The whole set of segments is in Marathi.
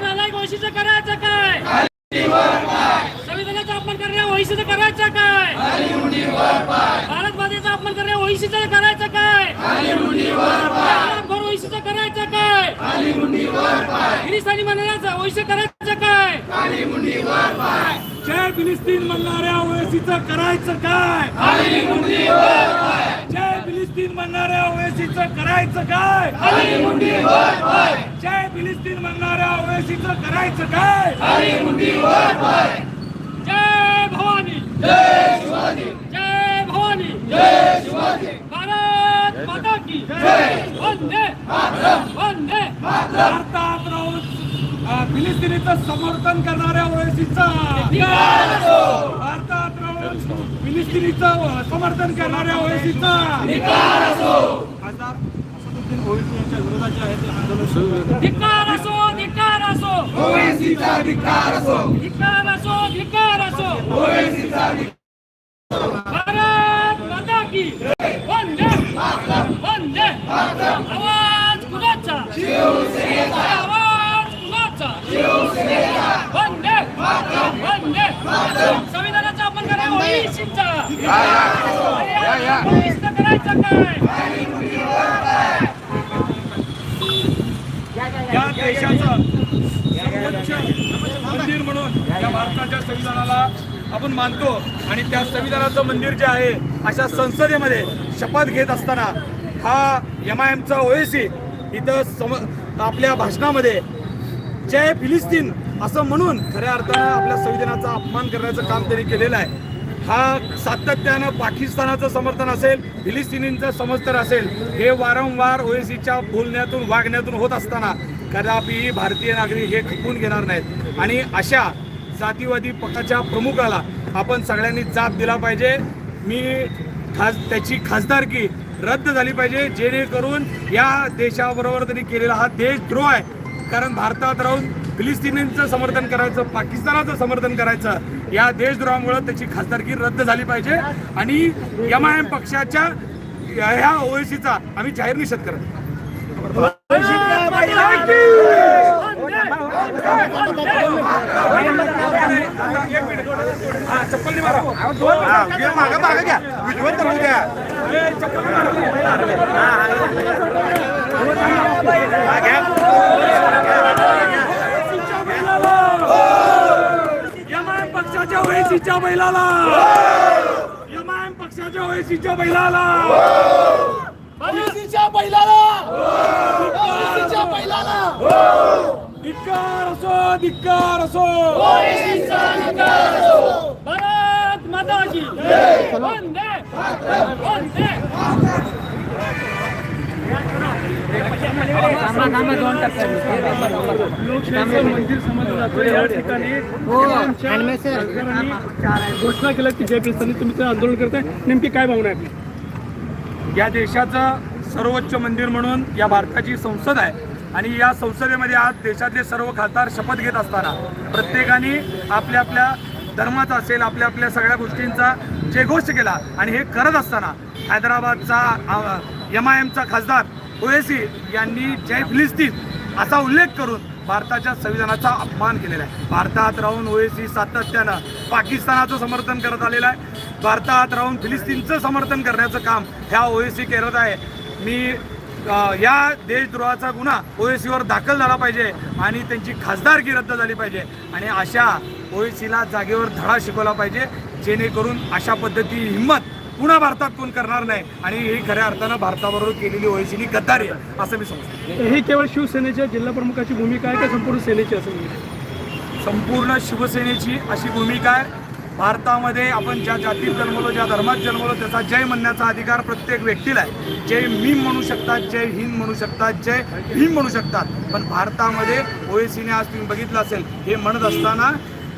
नालायक ओळशीचं करायचं काय? संविधानाचा अपमान करण्या ओळशीचं करायचं काय? भारत मातेचा अपमान करण्या ओळशीचं करायचं काय? घोर ओळशीचं करायचं काय? हिरिस्तानी म्हणण्याचं ओळशीचं करायचं काय? जय फिलिस्तीन म्हणणाऱ्या ओएसीचं करायचं काय? जय फिलिस्तीन म्हणणाऱ्या ओएसीचं करायचं काय? जय फिलिस्तीन म्हणणाऱ्या ओएसीचं करायचं काय? जय भवानी. जय भवानी. भारत माता की वंदे. वंदे. भारतात राहून अ, फिलिस्तिनीचं समर्थन करणाऱ्या ओएसीचं भारतात फिलिस्तिनीचं समर्थन करणाऱ्या ओएसीचं. खासदार असदुद्दीन ओवेसी यांच्या विरोधात जे आहे ते आंदोलन सुरू आहे. धिक्कार असो असो! असो! असो भारत माता की वंदे वंदे आवाज कुणाचा? आवाज कुणाचा? वंदे वंदे संविधानाचा आपण करा ओळीशीचा ओळीचं करायचं काय या देशाचं सर्वोच्च मंदिर म्हणून या भारताच्या संविधानाला आपण मानतो. आणि त्या संविधानाचं मंदिर जे आहे अशा संसदेमध्ये शपथ घेत असताना हा एम आय एमचा ओएसी इथं सम आपल्या भाषणामध्ये जय फिलिस्तीन असं म्हणून खऱ्या अर्थानं आपल्या संविधानाचा अपमान करण्याचं काम त्यांनी केलेलं आहे. हा सातत्यानं पाकिस्तानाचं समर्थन असेल फिलिस्तिनींचं समर्थन असेल हे वारंवार ओएसीच्या बोलण्यातून वागण्यातून होत असताना कदापि भारतीय नागरिक हे खपवून घेणार नाहीत. आणि अशा जातीवादी पक्षाच्या प्रमुखाला आपण सगळ्यांनी जाब दिला पाहिजे. मी खास त्याची खासदारकी रद्द झाली पाहिजे जेणेकरून या देशाबरोबर त्यांनी केलेला हा देशद्रोह आहे. कारण भारतात राहून फिलिस्तिनींचं समर्थन करायचं पाकिस्तानाचं समर्थन करायचं या देशद्रोहामुळे त्याची खासदारकी रद्द झाली पाहिजे. आणि एम आय एम पक्षाच्या ह्या ओएसीचा आम्ही जाहीर निषेध करतो ओएसीच्या बैलाला. एमआयएम पक्षाच्या ओएसीच्या बैलाला. ओळशीच्या बैलाला. ओळशीच्या बैलाला. धिक्कार असो धिक्कार असो. भारत माता की वंदे वंदे. लोकशाहीचं मंदिर समजलं जातं. या ठिकाणी सरकारने घोषणा केलं की जय ख्रिस्तानी तुम्ही आंदोलन करताय. नेमकी काय भावना आहे आपली? या देशाचं सर्वोच्च मंदिर म्हणून या भारताची संसद आहे. आणि या संसदेमध्ये आज देशातले सर्व खासदार शपथ घेत असताना प्रत्येकाने आपल्या आपल्या धर्माचा असेल आपल्या आपल्या सगळ्या गोष्टींचा जयघोष केला. आणि हे करत असताना हैदराबादचा एम आय एमचा खासदार ओएसी यांनी जय फिलिस्तीन असा उल्लेख करून भारताच्या संविधानाचा अपमान केलेला आहे. भारतात राहून ओएसी सातत्यानं पाकिस्तानाचं समर्थन करत आलेलं आहे. भारतात राहून फिलिस्तीनचं समर्थन करण्याचं काम ह्या ओएसी करत आहे. मी या देशद्रोहाचा गुन्हा ओएसीवर दाखल झाला पाहिजे आणि त्यांची खासदारकी रद्द झाली पाहिजे आणि अशा ओएसीला जागेवर धडा शिकवला पाहिजे जेणेकरून अशा पद्धती हिंमत पुन्हा भारतात कोण करणार नाही. आणि ही खऱ्या अर्थानं भारताबरोबर केलेली ओएसीनी गद्दारी आहे असं मी समजतो. ही केवळ शिवसेनेच्या जिल्हा प्रमुखाची भूमिका आहे का संपूर्ण सेनेची असं संपूर्ण शिवसेनेची अशी भूमिका आहे. भारतामध्ये आपण ज्या जातीत जन्मलो ज्या धर्मात जन्मलो त्याचा जय म्हणण्याचा अधिकार प्रत्येक व्यक्तीला आहे. जय भीम म्हणू शकतात जय हिंद म्हणू शकतात जय भीम म्हणू शकतात. पण भारतामध्ये ओएसीने आज तुम्ही बघितलं असेल हे म्हणत असताना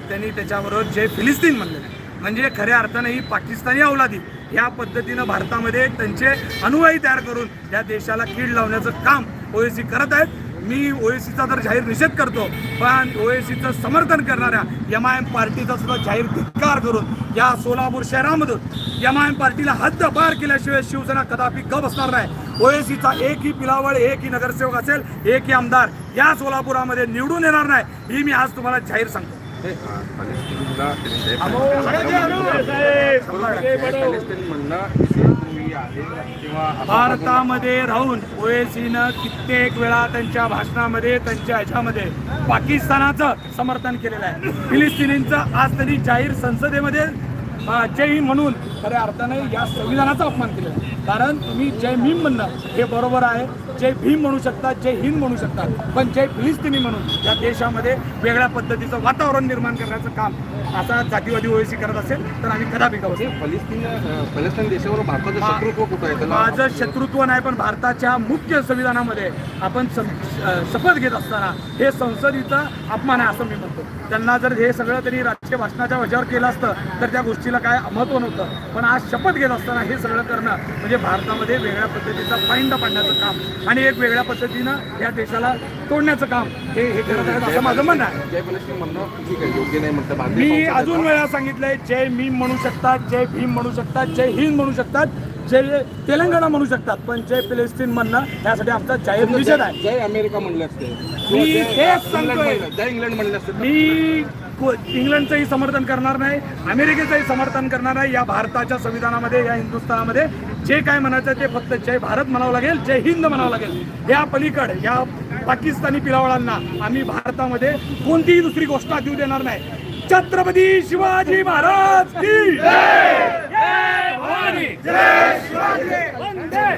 त्यांनी त्याच्याबरोबर जय फिलिस्तीन म्हणलेलं आहे. म्हणजे खऱ्या अर्थानं ही पाकिस्तानी अवलादी ह्या पद्धतीनं भारतामध्ये त्यांचे अनुयायी तयार करून या देशाला कीड लावण्याचं काम ओएसी करत आहेत. मी ओएसीचा तर जाहीर निषेध करतो पण ओएसीचं समर्थन करणाऱ्या एम आय एम पार्टीचा सुद्धा जाहीर धिक्कार करून या सोलापूर शहरामधून एम आय एम पार्टीला हद्दपार केल्याशिवाय शिवसेना कदापि ग बसणार नाही. ओएसीचा एकही पिलावळ एकही नगरसेवक असेल एकही आमदार या सोलापुरामध्ये निवडून येणार नाही ही मी आज तुम्हाला जाहीर सांगतो पॅलेस्टिनला पॅलेस्टिन म्हणणं इथे तुम्ही आहे किंवा भारतामध्ये राहून ओएसीनं कित्येक वेळा त्यांच्या भाषणामध्ये त्यांच्या ह्याच्यामध्ये पाकिस्तानाचं समर्थन केलेलं आहे. फिलिस्तिनींचं आज त्यांनी जाहीर संसदेमध्ये जय हिंद म्हणून खऱ्या अर्थाने या संविधानाचा अपमान केलेला आहे. कारण तुम्ही जय भीम म्हणणं हे बरोबर आहे. जय भीम म्हणू शकतात जय हिंद म्हणू शकतात पण जय फिलिस्तिनी म्हणून या देशामध्ये वेगळ्या पद्धतीचं वातावरण निर्माण करण्याचं काम असा जातीवादी ओएसी करत असेल तर आम्ही कदापि करू पॅलेस्टिन पॅलेस्टाईन देशावर भारताचं शत्रुत्व कुठं आहे? माझं शत्रुत्व नाही पण भारताच्या मुख्य संविधानामध्ये आपण शपथ घेत असताना हे संसदेचा अपमान आहे असं मी म्हणतो. त्यांना जर हे सगळं त्यांनी राजकीय भाषणाच्या वजावर केलं असतं तर त्या गोष्टीला काय महत्त्व नव्हतं. पण आज शपथ घेत असताना हे सगळं करणं म्हणजे भारतामध्ये वेगळ्या पद्धतीचा फाईंड पाडण्याचं काम आणि एक वेगळ्या पद्धतीनं या देशाला तोडण्याचं काम हे हे करत आहेत असं माझं म्हणणं आहे जय म्हणणं ठीक आहे योग्य नाही म्हणतं भारतीय मी संसदेचं. अजून वेळा सांगितलंय जय भीम म्हणू शकतात जय भीम म्हणू शकतात जय हिंद म्हणू शकतात जय तेलंगणा म्हणू शकतात पण जय फिलिस्तीन म्हणणं यासाठी आमचा जाहीर निषेध आहे जय अमेरिका म्हणले असते मी जय- तेच इंग्लंड सांगतोय. म्हणलं- जय इंग्लंड म्हणले असते मी को- इंग्लंडचंही समर्थन करणार नाही अमेरिकेचंही समर्थन करणार नाही या भारताच्या संविधानामध्ये या हिंदुस्थानामध्ये जे काय म्हणायचं ते फक्त जय भारत म्हणावं लागेल जय हिंद म्हणावं लागेल. या पलीकड या पाकिस्तानी पिलावळांना आम्ही भारतामध्ये कोणतीही दुसरी गोष्ट देऊ देणार नाही. छत्रपती शिवाजी महाराज की जय!